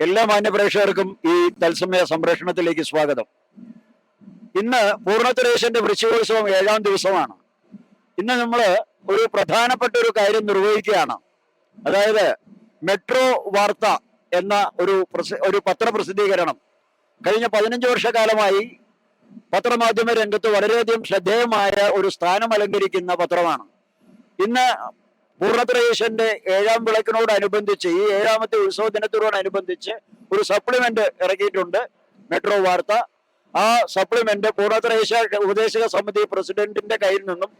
എല്ലാ മാന്യപ്രേക്ഷകർക്കും ഈ തത്സമയ സംപ്രേഷണത്തിലേക്ക് സ്വാഗതം. ഇന്ന് പൂർണത്തുരേശന്റെ വൃശ്ചികോത്സവം ഏഴാം ദിവസമാണ്. ഇന്ന് നമ്മൾ ഒരു പ്രധാനപ്പെട്ട ഒരു കാര്യം നിർവഹിക്കുകയാണ്. അതായത് മെട്രോ വാർത്ത എന്ന ഒരു ഒരു പത്രപ്രസിദ്ധീകരണം. കഴിഞ്ഞ പതിനഞ്ച് വർഷക്കാലമായി പത്രമാധ്യമ രംഗത്ത് വളരെയധികം ശ്രദ്ധേയമായ ഒരു സ്ഥാനം അലങ്കരിക്കുന്ന പത്രമാണ്. ഇന്ന് പൂർണത്രയേശന്റെ ഏഴാം വിളക്കിനോടനുബന്ധിച്ച് ഈ ഏഴാമത്തെ ഉത്സവ ദിനത്തോടനുബന്ധിച്ച് ഒരു സപ്ലിമെന്റ് ഇറക്കിയിട്ടുണ്ട്. മെട്രോ വാർത്ത. ആ സപ്ലിമെന്റ് പൂർണത്രയേശ ഉപദേശക സമിതി പ്രസിഡന്റിന്റെ കയ്യിൽ നിന്നും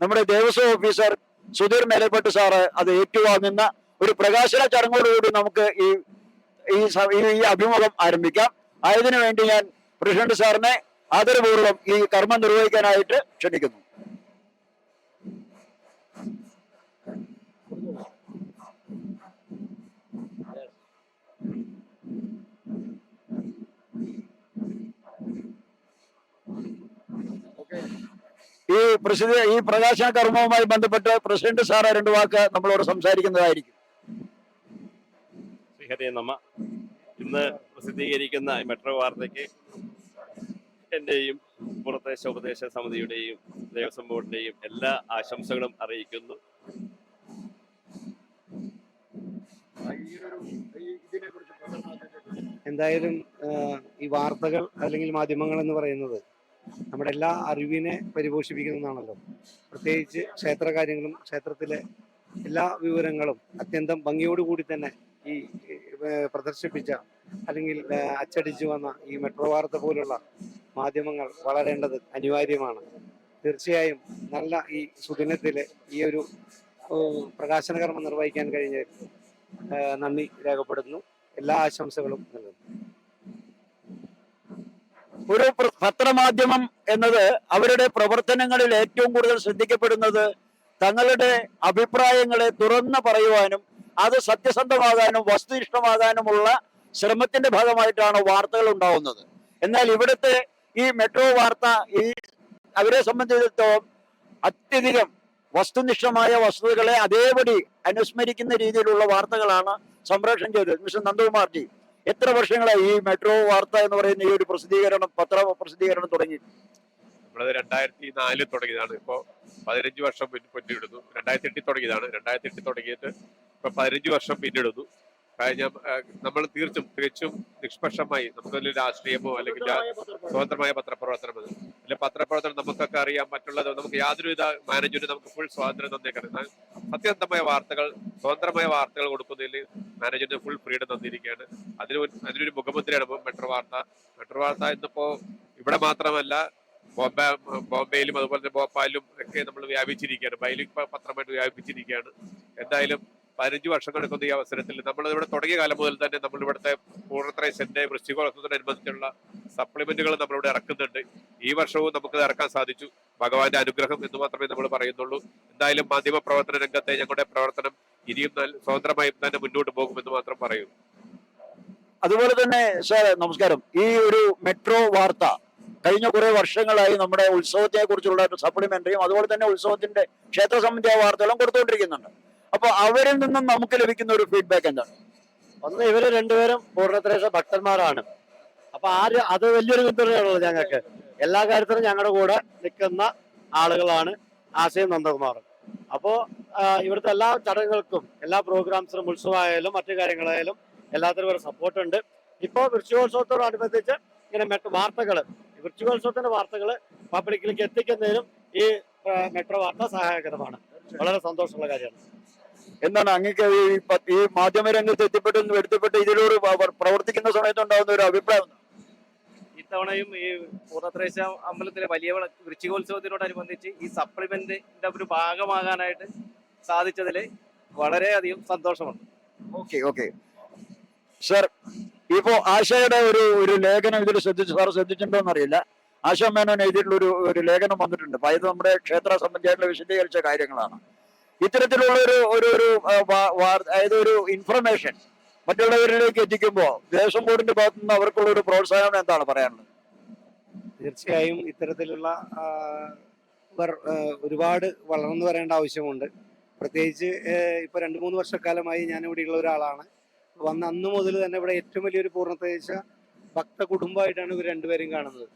നമ്മുടെ ദേവസ്വം ഓഫീസർ സുധീർ മേലപ്പെട്ട് സാറ് അത് ഏറ്റുവാങ്ങുന്ന ഒരു പ്രകാശന ചടങ്ങോടുകൂടി നമുക്ക് ഈ ഈ അഭിമുഖം ആരംഭിക്കാം. ആയതിനു വേണ്ടി ഞാൻ പ്രസിഡന്റ് സാറിനെ ആദരപൂർവം ഈ കർമ്മം നിർവഹിക്കാനായിട്ട് ക്ഷണിക്കുന്നു. ഈ പ്രസിദ്ധ ഈ പ്രകാശന കർമ്മവുമായി ബന്ധപ്പെട്ട് പ്രസിഡന്റ് സാറ് രണ്ട് വാക്ക് നമ്മളോട് സംസാരിക്കുന്നതായിരിക്കും. നമ്മ ഇന്ന് പ്രസിദ്ധീകരിക്കുന്ന ഈ മെട്രോ വാർത്തയ്ക്ക് എന്റെയും പുറദേശ ഉപദേശ സമിതിയുടെയും ദേവസ്വം ബോർഡിന്റെയും എല്ലാ ആശംസകളും അറിയിക്കുന്നു. എന്തായാലും ഈ വാർത്തകൾ അല്ലെങ്കിൽ മാധ്യമങ്ങൾ എന്ന് പറയുന്നത് നമ്മുടെ എല്ലാ അറിവിനെ പരിപോഷിപ്പിക്കുന്നതാണല്ലോ. പ്രത്യേകിച്ച് ക്ഷേത്ര കാര്യങ്ങളും ക്ഷേത്രത്തിലെ എല്ലാ വിവരങ്ങളും അത്യന്തം ഭംഗിയോടുകൂടി തന്നെ ഈ പ്രദർശിപ്പിച്ച അല്ലെങ്കിൽ അച്ചടിച്ചു വന്ന ഈ മെട്രോ വാർത്ത പോലുള്ള മാധ്യമങ്ങൾ വളരേണ്ടത് അനിവാര്യമാണ്. തീർച്ചയായും നല്ല ഈ സുദിനത്തിലെ ഈ ഒരു പ്രകാശന കർമ്മം നിർവഹിക്കാൻ കഴിഞ്ഞതിൽ നന്ദി രേഖപ്പെടുത്തുന്നു. എല്ലാ ആശംസകളും നൽകുന്നു ഒരു പത്രമാധ്യമം എന്നത് അവരുടെ പ്രവർത്തനങ്ങളിൽ ഏറ്റവും കൂടുതൽ ശ്രദ്ധിക്കപ്പെടുന്നത് തങ്ങളുടെ അഭിപ്രായങ്ങളെ തുറന്നു പറയുവാനും അത് സത്യസന്ധമാകാനും വസ്തുനിഷ്ഠമാകാനുമുള്ള ശ്രമത്തിന്റെ ഭാഗമായിട്ടാണ് വാർത്തകൾ ഉണ്ടാവുന്നത്. എന്നാൽ ഇവിടുത്തെ ഈ മെട്രോ വാർത്ത ഈ അവരെ സംബന്ധിച്ചിടത്തോളം അത്യധികം വസ്തുനിഷ്ഠമായ വസ്തുതകളെ അതേപടി അനുസ്മരിക്കുന്ന രീതിയിലുള്ള വാർത്തകളാണ് സംപ്രേഷണം ചെയ്തത്. മിസ്റ്റർ നന്ദകുമാർ ജി എത്ര വർഷങ്ങളായി ഈ മെട്രോ വാർത്ത എന്ന് പറയുന്ന ഈ ഒരു പ്രസിദ്ധീകരണം പത്ര പ്രസിദ്ധീകരണം തുടങ്ങി? രണ്ടായിരത്തി നാലിൽ തുടങ്ങിയതാണ്. ഇപ്പോ പതിനഞ്ച് വർഷം പിന്നിടുന്നു. രണ്ടായിരത്തി എട്ടിൽ തുടങ്ങിയതാണ്. രണ്ടായിരത്തി എട്ടിൽ തുടങ്ങിയിട്ട് ഇപ്പൊ പതിനഞ്ച് വർഷം പിന്നിടുന്നു. നമ്മൾ തീർച്ചും തികച്ചും നിഷ്പക്ഷമായി നമുക്കതിൽ രാഷ്ട്രീയമോ അല്ലെങ്കിൽ സ്വതന്ത്രമായ പത്രപ്രവർത്തനം അല്ലെ പത്രപ്രവർത്തനം നമുക്കൊക്കെ അറിയാം മറ്റുള്ളത് നമുക്ക് യാതൊരുവിധ മാനേജ്മെന്റ് നമുക്ക് ഫുൾ സ്വാതന്ത്ര്യം തന്നേക്കണം അത്യന്തമായ സത്യസന്ധമായ വാർത്തകൾ സ്വതന്ത്രമായ വാർത്തകൾ കൊടുക്കുന്നതിൽ മാനേജ്മെന്റ് ഫുൾ ഫ്രീഡം തന്നിരിക്കുകയാണ്. അതിന് അതിനൊരു മുഖമുദ്രയാണ് മെട്രോ വാർത്ത. മെട്രോ വാർത്ത ഇന്നിപ്പോ ഇവിടെ മാത്രമല്ല ബോംബെ ബോംബെയിലും അതുപോലെ തന്നെ ഭോപ്പാലിലും ഒക്കെ നമ്മൾ വ്യാപിച്ചിരിക്കുകയാണ്. ബൈലിംഗ് പത്രമായിട്ട് വ്യാപിച്ചിരിക്കുകയാണ് എന്തായാലും പതിനഞ്ച് വർഷം കിടക്കുന്ന ഈ അവസരത്തിൽ. നമ്മൾ ഇവിടെ തുടങ്ങിയ കാലം മുതൽ തന്നെ നമ്മൾ ഇവിടുത്തെ പൂർണത്രയശന്റെ വൃശ്ചികോളത്തോടനുബന്ധിച്ചുള്ള സപ്ലിമെന്റുകൾ നമ്മളിവിടെ ഇറക്കുന്നുണ്ട്. ഈ വർഷവും നമുക്ക് ഇറക്കാൻ സാധിച്ചു. ഭഗവാന്റെ അനുഗ്രഹം എന്ന് മാത്രമേ നമ്മൾ പറയുന്നുള്ളൂ. എന്തായാലും മാധ്യമ പ്രവർത്തന രംഗത്തെ ഞങ്ങളുടെ പ്രവർത്തനം ഇനിയും സ്വതന്ത്രമായും തന്നെ മുന്നോട്ട് പോകുമെന്ന് മാത്രം പറയുന്നു അതുപോലെ തന്നെ സാർ നമസ്കാരം. ഈ ഒരു മെട്രോ വാർത്ത കഴിഞ്ഞ കുറെ വർഷങ്ങളായി നമ്മുടെ ഉത്സവത്തെ കുറിച്ചുള്ള സപ്ലിമെന്ററിയും അതുപോലെ തന്നെ ഉത്സവത്തിന്റെ ക്ഷേത്ര സംബന്ധിയായ വാർത്തകളും കൊടുത്തുകൊണ്ടിരിക്കുന്നുണ്ട്. അപ്പൊ അവരിൽ നിന്നും നമുക്ക് ലഭിക്കുന്ന ഒരു ഫീഡ്ബാക്ക് എന്താണ്? ഒന്ന് ഇവർ രണ്ടുപേരും പൂർണത്രേശ ഭക്തന്മാരാണ്. അപ്പൊ ആര് അത് വലിയൊരു പിന്തുണയാണുള്ളത് ഞങ്ങൾക്ക്. എല്ലാ കാര്യത്തിലും ഞങ്ങളുടെ കൂടെ നിൽക്കുന്ന ആളുകളാണ് ആശയം നന്ദകുമാർ അപ്പോ ആ, ഇവിടുത്തെ എല്ലാ ചടങ്ങുകൾക്കും എല്ലാ പ്രോഗ്രാംസിനും ഉത്സവമായാലും മറ്റു കാര്യങ്ങളായാലും എല്ലാത്തിനും ഒരു സപ്പോർട്ട് ഉണ്ട്. ഇപ്പോൾ വൃശ്ചികോത്സവത്തോടനുബന്ധിച്ച് ഇങ്ങനെ മെട്രോ വാർത്തകൾ വൃശ്ചികോത്സവത്തിന്റെ വാർത്തകൾ പബ്ലിക്കിലേക്ക് എത്തിക്കുന്നതിനും ഈ മെട്രോ വാർത്ത സഹായകരമാണ്. വളരെ സന്തോഷമുള്ള കാര്യമാണ്. എന്താണ് അങ്ങക്ക് ഈ ഈ മാധ്യമ രംഗത്ത് എത്തിപ്പെട്ട് എടുത്തപ്പെട്ട് ഇതിലൂടെ പ്രവർത്തിക്കുന്ന സമയത്ത് ഉണ്ടാകുന്ന ഒരു അഭിപ്രായം? ഇത്തവണയും ഈ പൂർണത്രേശ അമ്പലത്തിലെ വലിയ വൃശ്ചികോത്സവത്തിനോടനുബന്ധിച്ച് ഈ സപ്ലിമെന്റിന്റെ ഒരു ഭാഗമാകാനായിട്ട് സാധിച്ചതിൽ വളരെയധികം സന്തോഷമുണ്ട്. Okay okay. സർ ഇപ്പോ ആശയുടെ ഒരു ഒരു ലേഖനം ഇതിൽ ശ്രദ്ധിച്ചു സാർ ശ്രദ്ധിച്ചിട്ടുണ്ടോ എന്നറിയില്ല. ആശ മേനോൻ എഴുതിയിട്ടുള്ള ഒരു ഒരു ലേഖനം വന്നിട്ടുണ്ട്. അപ്പൊ ഇത് നമ്മുടെ ക്ഷേത്ര സംബന്ധിയായിട്ടുള്ള വിശദീകരിച്ച കാര്യങ്ങളാണ്. ഇത്തരത്തിലുള്ള ഒരു ഒരു ഒരു അതായത് ഒരു ഇൻഫർമേഷൻ മറ്റുള്ളവരിലേക്ക് എത്തിക്കുമ്പോൾ ദേവസ്വം ബോർഡിന്റെ ഭാഗത്തു നിന്ന് അവർക്കുള്ള ഒരു പ്രോത്സാഹനം എന്താണ് പറയാനുള്ളത്? തീർച്ചയായും ഇത്തരത്തിലുള്ള ഒരുപാട് വളർന്നു വരേണ്ട ആവശ്യമുണ്ട്. പ്രത്യേകിച്ച് ഇപ്പൊ രണ്ട് മൂന്ന് വർഷക്കാലമായി ഞാൻ ഇവിടെയുള്ള ഒരാളാണ്. വന്ന അന്ന് മുതൽ തന്നെ ഇവിടെ ഏറ്റവും വലിയൊരു പൂർണത്തേശ ഭക്ത കുടുംബമായിട്ടാണ് ഇവർ രണ്ടുപേരും കാണുന്നത്.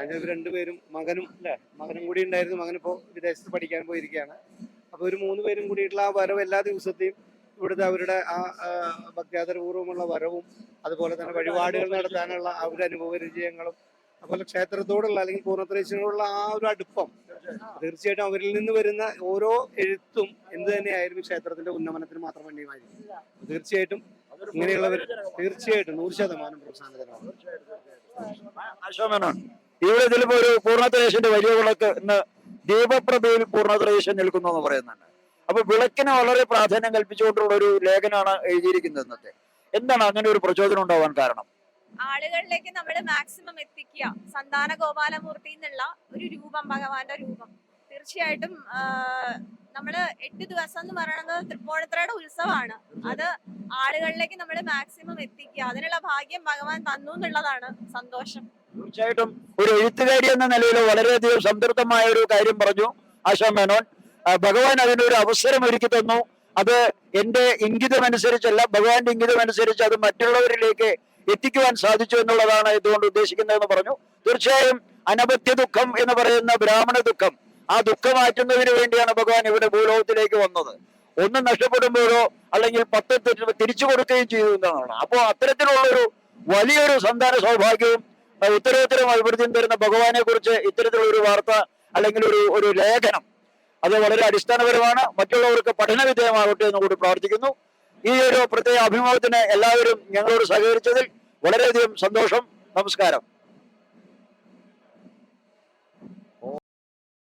അതിന് രണ്ടുപേരും മകനും അല്ലേ? മകനും കൂടി ഉണ്ടായിരുന്നു. മകനിപ്പോ വിദേശത്ത് പഠിക്കാൻ പോയിരിക്കുകയാണ്. അപ്പൊ ഒരു മൂന്ന് പേരും കൂടിയിട്ടുള്ള ആ വരവ് എല്ലാ ദിവസത്തെയും ഇവിടുത്തെ അവരുടെ ആ ഭക്താദരപൂർവമുള്ള വരവും അതുപോലെ തന്നെ വഴിപാടുകൾ നടത്താനുള്ള അവരുടെ അനുഭവ പരിചയങ്ങളും അതുപോലെ ക്ഷേത്രത്തോടുള്ള അല്ലെങ്കിൽ പൂർണത്രേശനോടുള്ള ആ ഒരു അടുപ്പം തീർച്ചയായിട്ടും അവരിൽ നിന്ന് വരുന്ന ഓരോ എഴുത്തും എന്ത് തന്നെയായിരുന്നു ക്ഷേത്രത്തിന്റെ ഉന്നമനത്തിന് മാത്രം വേണ്ടിയുമായിരിക്കും തീർച്ചയായിട്ടും ഇങ്ങനെയുള്ളവർ തീർച്ചയായിട്ടും നൂറ് ശതമാനം പ്രോത്സാഹനത്തിനാണ് ഇവിടെ ചിലപ്പോ ഒരു പൂർണത്രേശന്റെ വലിയ വിളക്ക് ഇന്ന് ദീപപ്രഭയിൽ പൂർണത്രേശൻ നിൽക്കുന്നു എന്ന് പറയുന്നുണ്ട്. അപ്പൊ വിളക്കിന് വളരെ പ്രാധാന്യം കൽപ്പിച്ചുകൊണ്ടുള്ള ഒരു ലേഖനാണ് എഴുതിയിരിക്കുന്നത് ഇന്നത്തെ. എന്താണ് അങ്ങനെ ഒരു പ്രചോദനം ഉണ്ടാവാൻ കാരണം? ആളുകളിലേക്ക് നമ്മൾ മാക്സിമം എത്തിക്കുക. സന്താന ഗോപാലമൂർത്തി എന്നുള്ള ഒരു രൂപം ഭഗവാന്റെ രൂപം. തീർച്ചയായിട്ടും നമ്മൾ എട്ട് ദിവസം എന്ന് പറയുന്നത് തൃപ്പൂണിത്തറയുടെ ഉത്സവമാണ്. അത് ആളുകളിലേക്ക് നമ്മൾ മാക്സിമം എത്തിക്കുക. അതിനുള്ള ഭാഗ്യം ഭഗവാൻ തന്നു എന്നുള്ളതാണ് സന്തോഷം. തീർച്ചയായിട്ടും ഒരു എഴുത്തുകാരി എന്ന നിലയിൽ വളരെയധികം സംതൃപ്തമായ ഒരു കാര്യം പറഞ്ഞു ആശാ മേനോൻ. ഭഗവാൻ അതിനൊരു അവസരം ഒരുക്കി തന്നു. അത് എന്റെ ഇംഗിതം അനുസരിച്ചല്ല ഭഗവാന്റെ ഇംഗിതം അനുസരിച്ച് അത് മറ്റുള്ളവരിലേക്ക് എത്തിക്കുവാൻ സാധിച്ചു എന്നുള്ളതാണ് ഇതുകൊണ്ട് ഉദ്ദേശിക്കുന്നതെന്ന് പറഞ്ഞു. തീർച്ചയായും അനപത്യ ദുഃഖം എന്ന് പറയുന്ന ബ്രാഹ്മണ ദുഃഖം ആ ദുഃഖം മാറ്റുന്നതിന് വേണ്ടിയാണ് ഭഗവാൻ ഇവിടെ ഭൂലോകത്തിലേക്ക് വന്നത്. ഒന്ന് നഷ്ടപ്പെടുമ്പോഴോ അല്ലെങ്കിൽ പത്ത് തിരിച്ചു കൊടുക്കുകയും ചെയ്തു എന്നതാണ്. അപ്പോൾ അത്തരത്തിലുള്ളൊരു വലിയൊരു സന്താന സൗഭാഗ്യവും ഉത്തരോത്തരം അഭിവൃദ്ധിയും തരുന്ന ഭഗവാനെ കുറിച്ച് ഇത്തരത്തിലുള്ള ഒരു വാർത്ത അല്ലെങ്കിൽ ഒരു ഒരു ലേഖനം അത് വളരെ അടിസ്ഥാനപരമാണ്. മറ്റുള്ളവർക്ക് പഠന വിധേയമാകട്ടെ എന്ന് കൂടി പ്രാർത്ഥിക്കുന്നു. ഈ ഒരു പ്രത്യേക അഭിമുഖത്തിന് എല്ലാവരും ഞങ്ങളോട് സഹകരിച്ചതിൽ വളരെയധികം സന്തോഷം. നമസ്കാരം.